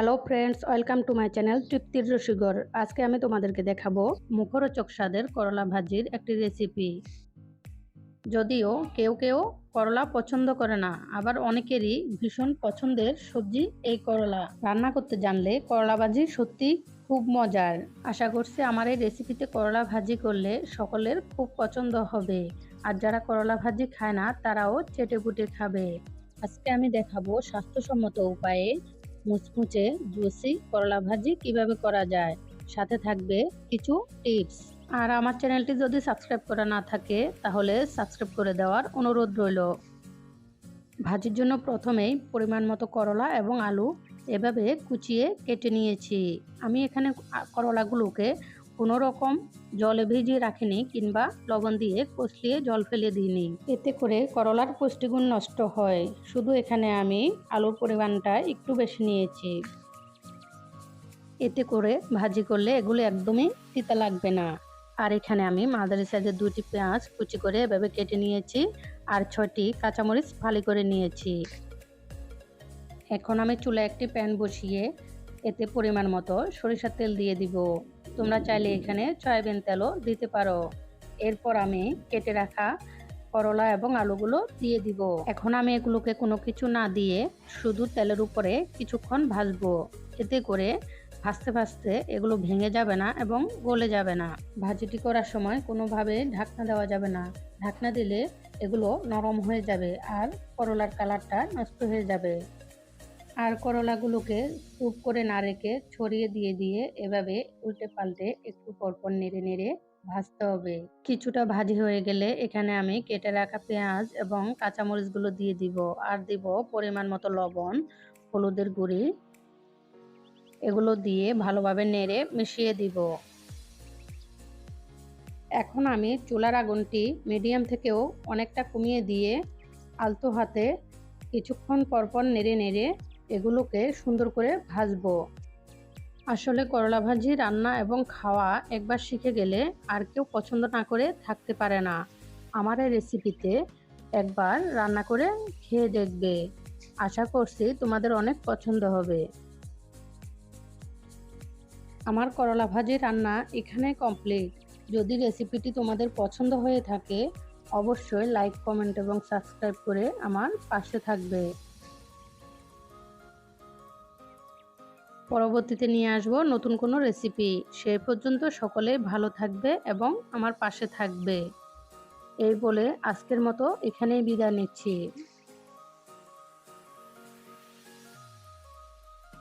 Hello friends welcome to my channel তৃপ্তির রসিগর আজকে আমি তোমাদেরকে দেখাবো মুখরোচক স্বাদের করলা ভাজির একটি রেসিপি যদিও কেউ কেউ করলা পছন্দ করে না, আবার অনেকেরই ভীষণ পছন্দের সবজি এই করলা। রান্না করতে জানলে করলা ভাজি সত্যি খুব মজার। আশা করছি আমার এই রেসিপিতে করলা ভাজি করলে সকলের খুব পছন্দ হবে। আর যারা করলা ভাজি খায় না, তারাও চেটে পুটে খাবে। আজকে আমি দেখাবো স্বাস্থ্যসম্মত উপায়ে মুচমুচে জুসি, করলা ভাজি কীভাবে করা যায়? সাথে থাকবে কিছু টিপস। আর আমার চ্যানেলটি যদি সাবস্ক্রাইব করা না থাকে, তাহলে সাবস্ক্রাইব করে দেওয়ার অনুরোধ রইল। ভাজির জন্য প্রথমেই পরিমাণ মতো করলা এবং আলু এভাবে কুচিয়ে কেটে নিয়েছি। আমি এখানে করলাগুলোকে কোনো রকম জলে ভিজিয়ে রাখিনি কিংবা লবণ দিয়ে কষলিয়ে জল ফেলে দিইনি। এতে করে করলার পুষ্টিগুণ নষ্ট হয়। শুধু এখানে আমি আলুর পরিমাণটা একটু বেশি নিয়েছি। এতে করে ভাজি করলে এগুলো একদমই তিতা লাগবে না। আর এখানে আমি মাদারি সাইজের দুটি পেঁয়াজ কুচি করে এভাবে কেটে নিয়েছি আর ছয়টি কাঁচামরিচ ফালি করে নিয়েছি। এখন আমি চুলা একটি প্যান বসিয়ে এতে পরিমাণ মতো সরিষার তেল দিয়ে দিব। তোমরা চাইলে এখানে সয়াবিন তেলও দিতে পারো। এরপর আমি কেটে রাখা করলা এবং আলুগুলো দিয়ে দিব। এখন আমি এগুলোকে কোনো কিছু না দিয়ে শুধু তেলের উপরে কিছুক্ষণ ভাজবো। এতে করে ভাজতে ভাজতে এগুলো ভেঙে যাবে না এবং গলে যাবে না। ভাজিটি করার সময় কোনোভাবে ঢাকনা দেওয়া যাবে না। ঢাকনা দিলে এগুলো নরম হয়ে যাবে আর করলার কালারটা নষ্ট হয়ে যাবে। আর করলাগুলোকে স্তূপ করে না রেখে ছড়িয়ে দিয়ে দিয়ে এভাবে উল্টে পাল্টে একটু পরপর নেড়ে নেড়ে ভাজতে হবে। কিছুটা ভাজি হয়ে গেলে এখানে আমি কেটে রাখা পেঁয়াজ এবং কাঁচামরিচগুলো দিয়ে দিব আর দিব পরিমাণ মতো লবণ, হলুদের গুঁড়ি, এগুলো দিয়ে ভালোভাবে নেড়ে মিশিয়ে দিব। এখন আমি চুলার আগুনটি মিডিয়াম থেকেও অনেকটা কমিয়ে দিয়ে আলতো হাতে কিছুক্ষণ পরপর নেড়ে নেড়ে এগুলোকে সুন্দর করে ভাজবো। আসলে করলা ভাজি, রান্না এবং খাওয়া একবার শিখে গেলে আর কেউ পছন্দ না করে থাকতে পারে না। আমার এই রেসিপিতে একবার রান্না করে খেয়ে দেখবে। আশা করছি তোমাদের অনেক পছন্দ হবে। আমার করলা ভাজি রান্না এখানে কমপ্লিট যদি রেসিপিটি তোমাদের পছন্দ হয়ে থাকে, অবশ্যই লাইক কমেন্ট এবং সাবস্ক্রাইব করে আমার পাশে থাকবে। পরবর্তীতে নিয়ে আসব নতুন কোনো রেসিপি সে পর্যন্ত সকলে ভালো থাকবে এবং আমার পাশে থাকবে। এই বলে আজকের মতো এখানেই বিদায় নিচ্ছি।